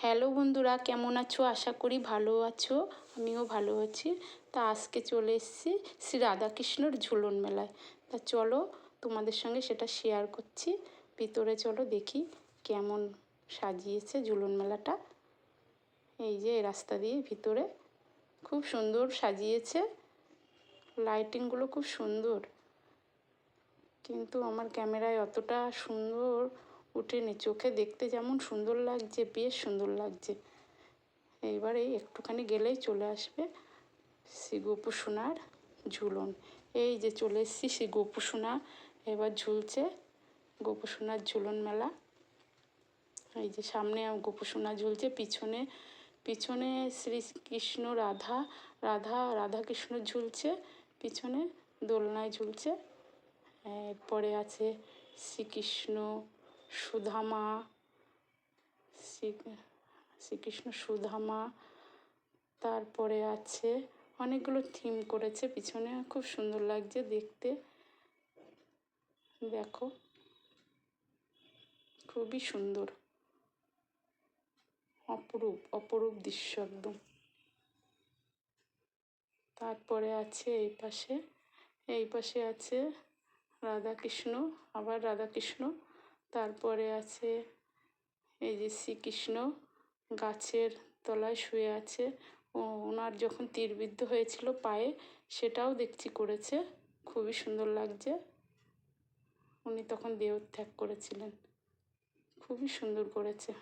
Hello বন্ধুরা, কেমন আছো? আশা করি ভালো আছো। আমিও ভালো আছি। তা আজকে চলে এসেছি শ্রী রাধাকৃষ্ণর ঝুলন মেলায়। তা চলো তোমাদের সঙ্গে সেটা শেয়ার করছি। ভিতরে চলো দেখি কেমন সাজিয়েছে ঝুলন মেলাটা। এই যে রাস্তা দিয়ে ভিতরে খুব সুন্দর সাজিয়েছে। লাইটিংগুলো খুব সুন্দর। কিন্তু আমার ক্যামেরায় অতটা সুন্দর ওঠেনি চোখে দেখতে যেমন সুন্দর লাগছে, বেশ সুন্দর লাগছে। এইবারে একটুখানি গেলেই চলে আসবে শ্রী গোপু সোনার ঝুলন। এই যে চলে এসেছি শ্রী গোপু সোনা, এবার ঝুলছে গোপু সোনার ঝুলন মেলা। এই যে সামনে গোপু সোনা ঝুলছে, পিছনে পিছনে শ্রীকৃষ্ণ রাধা রাধা রাধা কৃষ্ণ ঝুলছে, পিছনে দোলনায় ঝুলছে। এরপরে আছে শ্রীকৃষ্ণ সুধামা, শ্রী, শ্রীকৃষ্ণ সুধামা, তারপরে আছে অনেকগুলো থিম করেছে, পিছনে খুব সুন্দর লাগছে দেখতে। দেখো। খুবই সুন্দর। অপরূপ অপরূপ দৃশ্য একদম। তারপরে আছে এই পাশে এই পাশে আছে রাধাকৃষ্ণ, আবার রাধাকৃষ্ণ। তারপরে আছে এই যে শ্রীকৃষ্ণ গাছের তলায় শুয়ে আছে ও ওনার যখন তীরবিদ্ধ হয়েছিল পায়ে সেটাও দেখছি করেছে, খুবই সুন্দর লাগছে। উনি তখন দেহত্যাগ করেছিলেন, খুবই সুন্দর করেছে।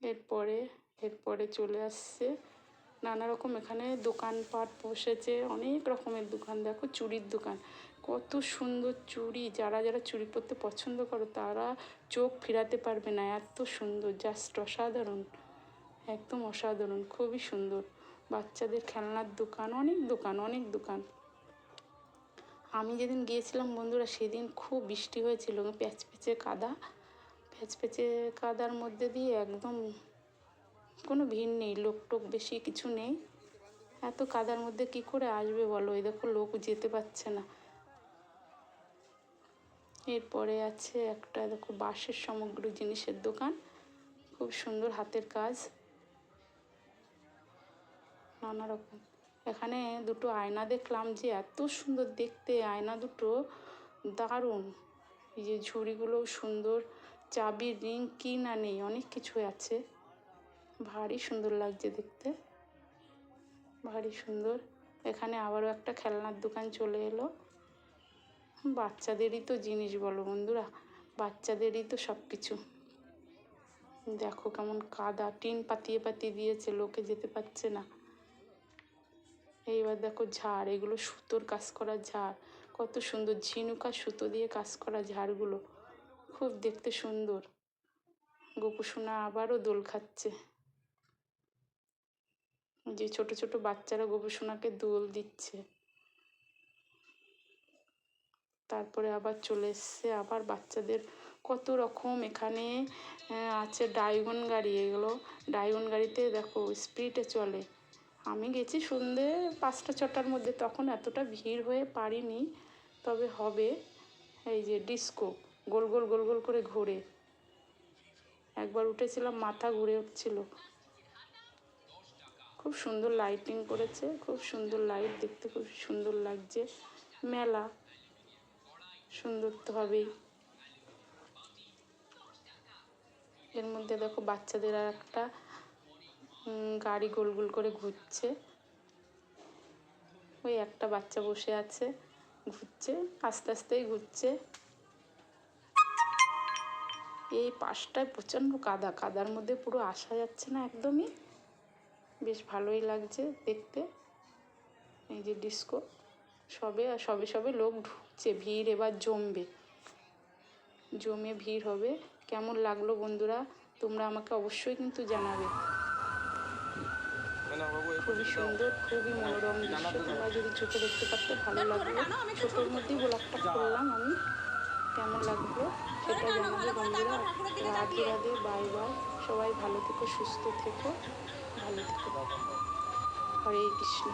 এরপরে এরপরে চলে আসছে নানা রকম এখানে দোকানপাট বসেছে, অনেক রকমের দোকান। দেখো চুড়ির দোকান। কত সুন্দর চুড়ি। যারা যারা চুড়ি পরতে পছন্দ করো, তারা চোখ ফিরাতে পারবে না। এত সুন্দর জাস্ট অসাধারণ। একদম অসাধারণ, খুবই সুন্দর। বাচ্চাদের খেলনার দোকান, অনেক দোকান অনেক দোকান। আমি যেদিন গিয়েছিলাম বন্ধুরা, সেদিন খুব বৃষ্টি হয়েছিল। প্যাচ প্যাচে কাদা প্যাচ প্যাচে কাদার মধ্যে দিয়ে একদম কোনো ভিড় নেই লোক টোক বেশি কিছু নেই। এত কাদার মধ্যে কি করে আসবে বলো? এই দেখো লোক যেতে পারছে না। এরপরে আছে একটা দেখো বাঁশের সমগ্র জিনিসের দোকান। খুব সুন্দর হাতের কাজ। নানা রকম। এখানে দুটো আয়না দেখলাম যে এত সুন্দর দেখতে। আয়না দুটো দারুণ। এই যে ঝুড়িগুলোও সুন্দর। চাবির রিং কি না নেই, অনেক কিছু আছে। ভারী সুন্দর লাগছে দেখতে। ভারী সুন্দর। এখানে আবারও একটা খেলনার দোকান চলে এলো। বাচ্চাদেরই তো জিনিস বলো বন্ধুরা, বাচ্চাদেরই তো সব কিছু দেখো কেমন কাদা, টিন পাতিয়ে পাতিয়ে দিয়েছে, লোকে যেতে পারছে না। এইবার দেখো ঝাড়, এগুলো সুতোর কাজ করা ঝাড়। কত সুন্দর ঝিনুকা সুতো দিয়ে কাজ করা ঝাড়গুলো। খুব দেখতে সুন্দর। গোপুসোনা আবারও দোল খাচ্ছে। যে ছোট ছোট বাচ্চারা গবেষণাকে দোল দিচ্ছে। তারপরে আবার চলে এসছে, আবার বাচ্চাদের কত রকম এখানে আছে ডাইগন গাড়ি এগুলো। ডাইগন গাড়িতে দেখো স্পিডে চলে। আমি গেছি সন্ধে পাঁচটা, ছটার মধ্যে, তখন এতটা ভিড় হয়ে পারিনি। তবে হবে, এই যে ডিস্কো গোল গোল গোল গোল করে ঘোরে। একবার উঠেছিলাম, মাথা ঘুরে উঠছিল। খুব সুন্দর লাইটিং করেছে, খুব সুন্দর লাইট দেখতে খুব সুন্দর লাগছে। মেলা সুন্দর তো হবেই। এর মধ্যে দেখো বাচ্চাদের আর একটা গাড়ি গোল গোল করে ঘুরছে। ওই একটা বাচ্চা বসে আছে, ঘুরছে, আস্তে আস্তেই ঘুরছে। এই পাশটায় প্রচণ্ড কাদা, কাদার মধ্যে পুরো আসা যাচ্ছে না একদমই। বেশ ভালোই লাগছে দেখতে। এই যে ডিস্কো সবে আর সবে সবে লোক ঢুকছে ভিড় এবার জমবে। জমে ভিড় হবে। কেমন লাগল বন্ধুরা? তোমরা আমাকে অবশ্যই কিন্তু জানাবে। খুবই সুন্দর খুবই মনোরম দৃশ্য। তোমরা যদি চোখে দেখতে পারতে ভালো লাগল ছোটোর মধ্যেই ব্লগটা করলাম আমি। কেমন লাগল? সেটা জানাবে বন্ধুরা। Radhe Radhe bye bye. সবাই ভালো থেকো সুস্থ থেকো। হরে কৃষ্ণ